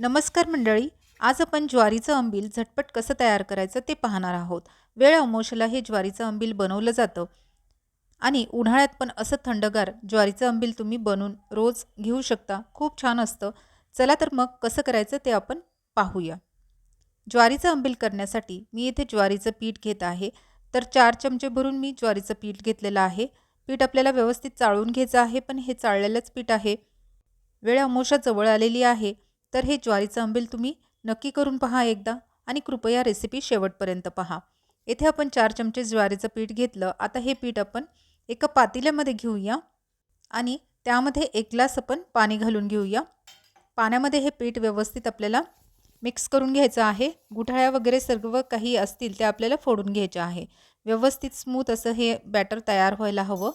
नमस्कार मंडळी आज आपण ज्वारीचं अंबील झटपट कसं तयार करायचं ते पाहणार आहोत. वेळ अमोशाला हे ज्वारीचं अंबील बनवलं जातं आणि उन्हाळ्यात पण असं थंडगार ज्वारीचं अंबील तुम्ही बनवून रोज घेऊ शकता. खूप छान असतं. चला तर मग कसं करायचं ते आपण पाहूया. ज्वारीचं अंबील करण्यासाठी मी इथे ज्वारीचं पीठ घेत आहे. तर चार चमचे भरून मी ज्वारीचं पीठ घेतलेलं आहे. पीठ आपल्याला व्यवस्थित चाळून घ्यायचं आहे पण हे चाळलेलंच पीठ आहे. वेळ अमोशा जवळ आलेली आहे. तर हे ज्वारीचं आंबील तुम्ही नक्की करून पहा एकदा आणि कृपया रेसिपी शेवटपर्यंत पहा. येथे आपण चार चमचे ज्वारीचं पीठ घेतलं. आता हे पीठ आपण एका पातेल्यामध्ये घेऊया आणि त्यामध्ये एक ग्लास आपण पाणी घालून घेऊया. पाण्यामध्ये हे पीठ व्यवस्थित आपल्याला मिक्स करून घ्यायचं आहे. गुठाळ्या वगैरे सर्व काही असतील ते आपल्याला फोडून घ्यायचे आहे. व्यवस्थित स्मूथ असं हे बॅटर तयार व्हायला हवं.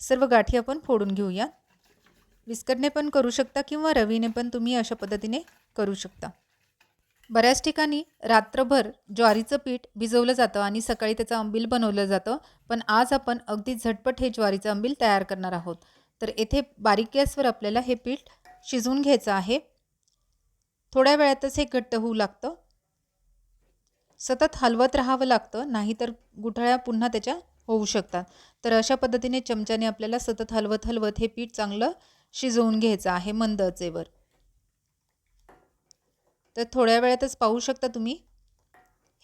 सर्व गाठी आपण फोडून घेऊया. विस्कटने पण करू शकता किंवा रवीने पण तुम्ही अशा पद्धतीने करू शकता. बऱ्याच ठिकाणी रात्रभर ज्वारीचं पीठ भिजवलं जातं आणि सकाळी त्याचं अंबील बनवलं जातं पण आज आपण अगदी झटपट हे ज्वारीचं अंबील तयार करणार आहोत. तर येथे बारीक गॅसवर आपल्याला हे पीठ शिजवून घ्यायचं आहे. थोड्या वेळातच हे घट्ट होऊ लागतं. सतत हलवत राहावं लागतं नाहीतर गुठळ्या पुन्हा त्याच्या होऊ शकतात. तर अशा पद्धतीने चमच्याने आपल्याला सतत हलवत हलवत हे पीठ चांगलं शिजवून घ्यायचं आहे मंद आचेवर तर थोड्या वेळातच पाहू शकता तुम्ही.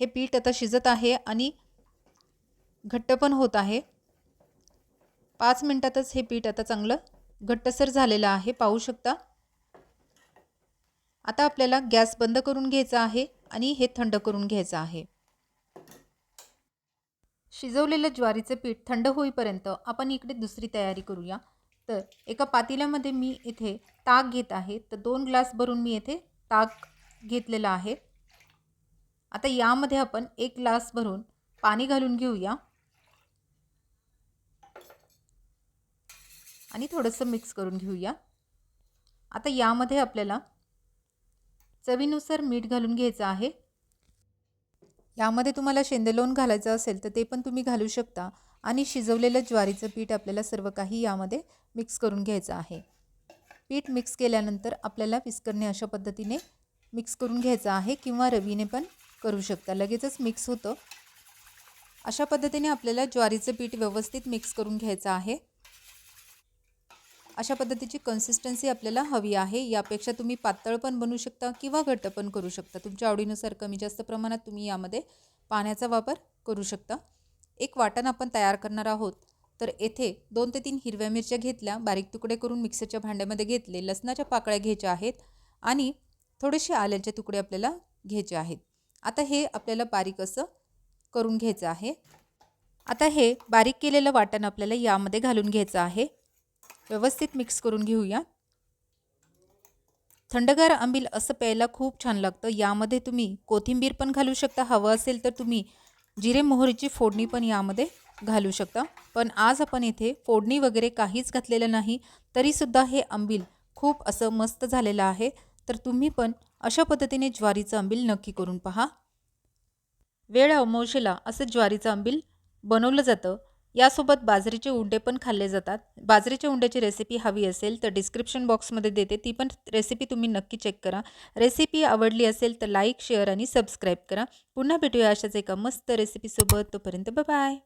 हे पीठ आता शिजत आहे आणि घट्ट पण होत आहे. पाच मिनटातच हे पीठ आता चांगलं घट्टसर झालेलं आहे पाहू शकता. आता आपल्याला गॅस बंद करून घ्यायचा आहे आणि हे थंड करून घ्यायचं आहे. शिजवलेलं ज्वारीचं पीठ थंड होईपर्यंत आपण इकडे दुसरी तयारी करूया. तर एका पातेल्यामध्ये मी इथे ताक घेत आहे. तर दोन ग्लास भरून मी येथे ताक घेतलेलं आहे. आता यामध्ये आपण एक ग्लास भरून पाणी घालून घेऊया. आणि थोडंसं मिक्स करून घेऊया. आता यामध्ये आपल्याला चवीनुसार मीठ घालून घ्यायचं आहे. यामध्ये तुम्हाला शेंदेलोण घालायचं असेल तर ते पण तुम्ही घालू शकता. आणि शिजवलेलं ज्वारीचं पीठ आपल्याला सर्व काही यामध्ये मिक्स करून घ्यायचं आहे. पीठ मिक्स केल्यानंतर आपल्याला विस्करणे अशा पद्धतीने मिक्स करून घ्यायचं आहे किंवा रवीने पण करू शकता. लगेचच मिक्स होतं. अशा पद्धतीने आपल्याला ज्वारीचं पीठ व्यवस्थित मिक्स करून घ्यायचं आहे. अशा पद्धतीची कन्सिस्टन्सी आपल्याला हवी आहे. यापेक्षा तुम्ही पातळ पण बनवू शकता किंवा घट्ट पण करू शकता. तुमच्या आवडीनुसार कमी जास्त प्रमाणात तुम्ही यामध्ये पाण्याचा वापर करू शकता. एक वाटण आपण तयार करणार आहोत. तर येथे दोन ते तीन हिरव्या मिरच्या घेतल्या बारीक तुकडे करून मिक्सरच्या भांड्यामध्ये घेतले लसणाच्या पाकळ्या घ्यायच्या आहेत आणि थोडेसे आल्याचे तुकडे आपल्याला घ्यायचे आहेत. आता हे आपल्याला बारीक असं करून घ्यायचं आहे. आता हे बारीक केलेलं वाटण आपल्याला यामध्ये घालून घ्यायचं आहे. व्यवस्थित मिक्स करून घेऊया. थंडगार आंबील असं प्यायला खूप छान लागतं. यामध्ये तुम्ही कोथिंबीर पण घालू शकता. हवं असेल तर तुम्ही जिरे मोहरीची फोडणी पण यामध्ये घालू शकता. पण आज आपण इथे फोडणी वगैरे काहीच घातलेलं नाही तरीसुद्धा हे आंबील खूप असं मस्त झालेलं आहे. तर तुम्ही पण अशा पद्धतीने ज्वारीचं आंबील नक्की करून पहा. वेळ अमोशेला असं ज्वारीचं आंबील बनवलं जातं. यासोबत बाजरीचे उंडे पण खाल्ले जातात. बाजरीच्या उंड्याची रेसिपी हवी असेल तर डिस्क्रिप्शन बॉक्समध्ये देते. ती पण रेसिपी तुम्ही नक्की चेक करा. रेसिपी आवडली असेल तर लाईक शेअर आणि सबस्क्राईब करा. पुन्हा भेटूया अशाच एका मस्त रेसिपीसोबत तोपर्यंत बाय